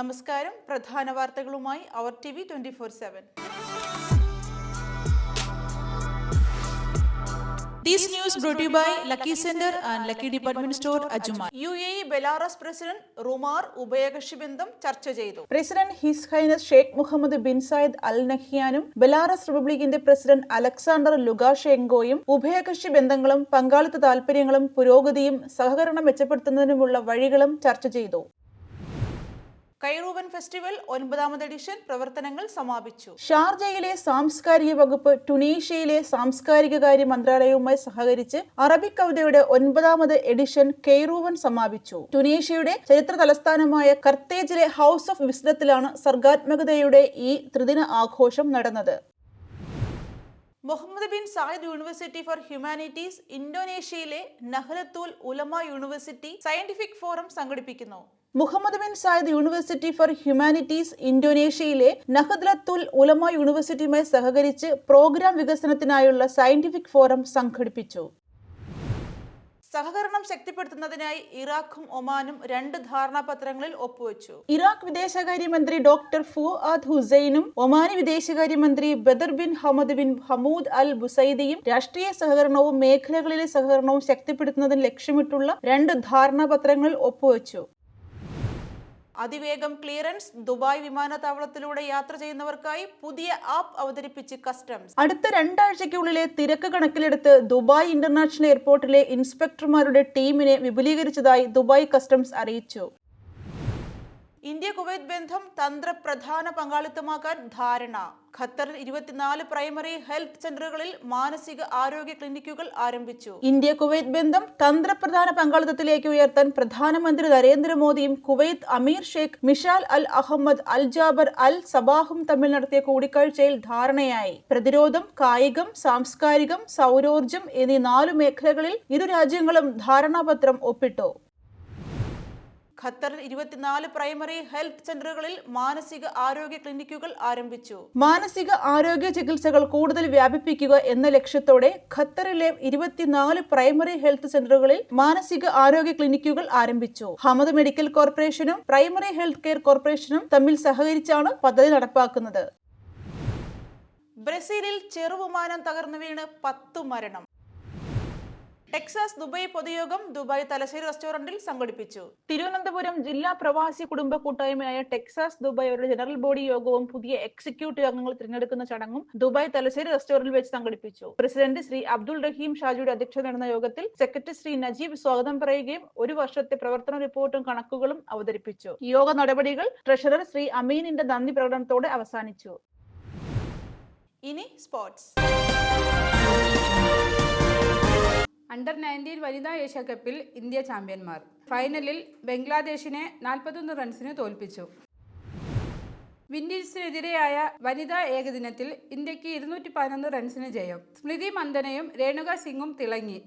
നമസ്കാരം. പ്രധാന വാർത്തകളുമായി അവർ T V twenty four seven. This news brought you by Lucky Center and Lucky Department Store, Ajuma. U A E Belarus president റുമാർ ഉഭയകക്ഷി ബന്ധം ചർച്ച ചെയ്തു. President his highness Sheikh Mohammed bin Zayed Al നഹ്യാനും Belarus റിപ്പബ്ലിക്കിന്റെ president Alexander ലുഗാഷെങ്കോയും ഉഭയകക്ഷി ബന്ധങ്ങളും പങ്കാളിത്ത താൽപര്യങ്ങളും പുരോഗതിയും സഹകരണം മെച്ചപ്പെടുത്തുന്നതിനുമുള്ള വഴികളും ചർച്ച ചെയ്തു. കൈറൂവൻ ഫെസ്റ്റിവൽ ഒൻപതാമത് എഡിഷൻ പ്രവർത്തനങ്ങൾ സമാപിച്ചു. ഷാർജയിലെ സാംസ്കാരിക വകുപ്പ് ടുണീഷ്യയിലെ സാംസ്കാരിക കാര്യ മന്ത്രാലയവുമായി സഹകരിച്ച് അറബിക് കവിതയുടെ ഒൻപതാമത് എഡിഷൻ കെയ്റൂവൻ സമാപിച്ചു. ടുണീഷ്യയുടെ ചരിത്ര തലസ്ഥാനമായ കർത്തേജിലെ ഹൗസ് ഓഫ് വിസ്ഡത്തിലാണ് സർഗാത്മകതയുടെ ഈ ത്രിദിന ആഘോഷം നടന്നത്. Muhammad bin Zayed university for humanities ഇന്തോനേഷ്യയിലെ Nahdlatul Ulama university scientific forum സംഘടിപ്പിക്കുന്നു. Muhammad bin Zayed university for humanities ഇന്തോനേഷ്യയിലെ Nahdlatul Ulama യൂണിവേഴ്സിറ്റിയുമായി സഹകരിച്ച് പ്രോഗ്രാം വികസനത്തിനായുള്ള സയന്റിഫിക് ഫോറം സംഘടിപ്പിച്ചു. സഹകരണം ശക്തിപ്പെടുത്തുന്നതിനായി ഇറാഖും ഒമാനും രണ്ട് ധാരണാപത്രങ്ങളിൽ ഒപ്പുവെച്ചു. ഇറാഖ് വിദേശകാര്യമന്ത്രി ഡോക്ടർ ഫുആദ് ഹുസൈനും ഒമാനി വിദേശകാര്യമന്ത്രി Badr bin Hamad bin Hamood Al ബുസൈദിയും രാഷ്ട്രീയ സഹകരണവും മേഖലകളിലെ സഹകരണവും ശക്തിപ്പെടുത്തുന്നതിന് ലക്ഷ്യമിട്ടുള്ള രണ്ട് ധാരണാപത്രങ്ങളിൽ ഒപ്പുവെച്ചു. അതിവേഗം ക്ലിയറൻസ് ദുബായ് വിമാനത്താവളത്തിലൂടെ യാത്ര ചെയ്യുന്നവർക്കായി പുതിയ ആപ്പ് അവതരിപ്പിച്ച് കസ്റ്റംസ്. അടുത്ത രണ്ടാഴ്ചയ്ക്കുള്ളിലെ തിരക്ക് കണക്കിലെടുത്ത് ദുബായ് ഇന്റർനാഷണൽ എയർപോർട്ടിലെ ഇൻസ്പെക്ടർമാരുടെ ടീമിനെ വിപുലീകരിച്ചതായി ദുബായ് കസ്റ്റംസ് അറിയിച്ചു. ഇന്ത്യ കുവൈത്ത് ബന്ധം തന്ത്രപ്രധാന പങ്കാളിത്തമാക്കാൻ ധാരണ. ഖത്തറിൽ ഇരുപത്തിനാല് പ്രൈമറി ഹെൽത്ത് സെന്ററുകളിൽ മാനസിക ആരോഗ്യ ക്ലിനിക്കുകൾ ആരംഭിച്ചു. ഇന്ത്യ കുവൈത്ത് ബന്ധം തന്ത്രപ്രധാന പങ്കാളിത്തത്തിലേക്ക് ഉയർത്താൻ പ്രധാനമന്ത്രി നരേന്ദ്രമോദിയും കുവൈത്ത് അമീർ Sheikh Mishal Al Ahmad Al Jaber Al സബാഹും തമ്മിൽ നടത്തിയ കൂടിക്കാഴ്ചയിൽ ധാരണയായി. പ്രതിരോധം കായികം സാംസ്കാരികം സൗരോർജം എന്നീ നാലു മേഖലകളിൽ ഇരു രാജ്യങ്ങളും ധാരണാപത്രം ഒപ്പിട്ടു. ഖത്തറിൽ ഇരുപത്തിനാല് പ്രൈമറി ഹെൽത്ത് സെന്ററുകളിൽ മാനസിക ആരോഗ്യ ക്ലിനിക്കുകൾ ആരംഭിച്ചു. മാനസിക ആരോഗ്യ ചികിത്സകൾ കൂടുതൽ വ്യാപിപ്പിക്കുക എന്ന ലക്ഷ്യത്തോടെ ഖത്തറിലെ ഇരുപത്തിനാല് പ്രൈമറി ഹെൽത്ത് സെന്ററുകളിൽ മാനസിക ആരോഗ്യ ക്ലിനിക്കുകൾ ആരംഭിച്ചു. ഹമദ് മെഡിക്കൽ കോർപ്പറേഷനും പ്രൈമറി ഹെൽത്ത് കെയർ കോർപ്പറേഷനും തമ്മിൽ സഹകരിച്ചാണ് പദ്ധതി നടപ്പാക്കുന്നത്. ബ്രസീലിൽ ചെറുവിമാനം തകർന്നു വീണ് പത്തു മരണം. ടെക്സാസ് ദുബായ് പൊതുയോഗം ദുബായ് തലശ്ശേരി റെസ്റ്റോറന്റിൽ സംഘടിപ്പിച്ചു. തിരുവനന്തപുരം ജില്ലാ പ്രവാസി കുടുംബ കൂട്ടായ്മയായ ടെക്സാസ് ദുബായ് അവരുടെ ജനറൽ ബോഡി യോഗവും പുതിയ എക്സിക്യൂട്ടീവ് അംഗങ്ങൾ തിരഞ്ഞെടുക്കുന്ന ചടങ്ങും ദുബായ് തലശ്ശേരി റെസ്റ്റോറന്റിൽ വെച്ച് സംഘടിപ്പിച്ചു. പ്രസിഡന്റ് ശ്രീ അബ്ദുൾ റഹീം ഷാജിയുടെ അധ്യക്ഷത നടന്ന യോഗത്തിൽ സെക്രട്ടറി ശ്രീ നജീബ് സ്വാഗതം പറയുകയും ഒരു വർഷത്തെ പ്രവർത്തന റിപ്പോർട്ടും കണക്കുകളും അവതരിപ്പിച്ചു. യോഗ നടപടികൾ ട്രഷറർ ശ്രീ അമീനിന്റെ നന്ദി പ്രകടനത്തോടെ അവസാനിച്ചു. ഇനി സ്പോർട്സ്. അണ്ടർ നയന്റീൻ വനിതാ ഏഷ്യ കപ്പിൽ ഇന്ത്യ ചാമ്പ്യന്മാർ. ഫൈനലിൽ ബംഗ്ലാദേശിനെ നാൽപ്പത്തൊന്ന് റൺസിന് തോൽപ്പിച്ചു. വിൻഡീസിനെതിരെയായ വനിതാ ഏകദിനത്തിൽ ഇന്ത്യയ്ക്ക് ഇരുന്നൂറ്റി പതിനൊന്ന് റൺസിന് ജയം. സ്മൃതി മന്ദനയും രേണുക സിംഗും തിളങ്ങി.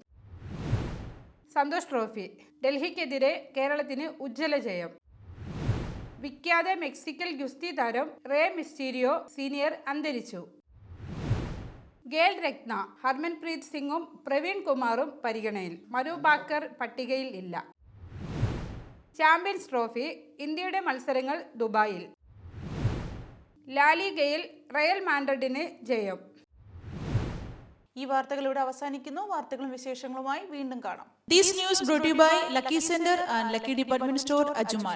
സന്തോഷ് ട്രോഫി. ഡൽഹിക്കെതിരെ കേരളത്തിന് ഉജ്ജ്വല ജയം. വിഖ്യാത മെക്സിക്കൽ ഗുസ്തി താരം റേ മിസ്റ്റീരിയോ സീനിയർ അന്തരിച്ചു. ഗേൽ രത്ന ഹർമൻപ്രീത് സിംഗും പ്രവീൺ കുമാറും പരിഗണയിൽ. മനു ബാക്കർ പട്ടികയിൽ ഇല്ല. ചാമ്പ്യൻസ് ട്രോഫി ഇന്ത്യയുടെ മത്സരങ്ങൾ ദുബായിൽ. ലാലിഗയിൽ റയൽ മാൻഡ്രിഡിന് ജയം. ഈ വാർത്തകളിലൂടെ അവസാനിക്കുന്നു. വാർത്തകളും വിശേഷങ്ങളുമായി വീണ്ടും കാണാം. These news brought by Lucky Center and Lucky Department Store Ajman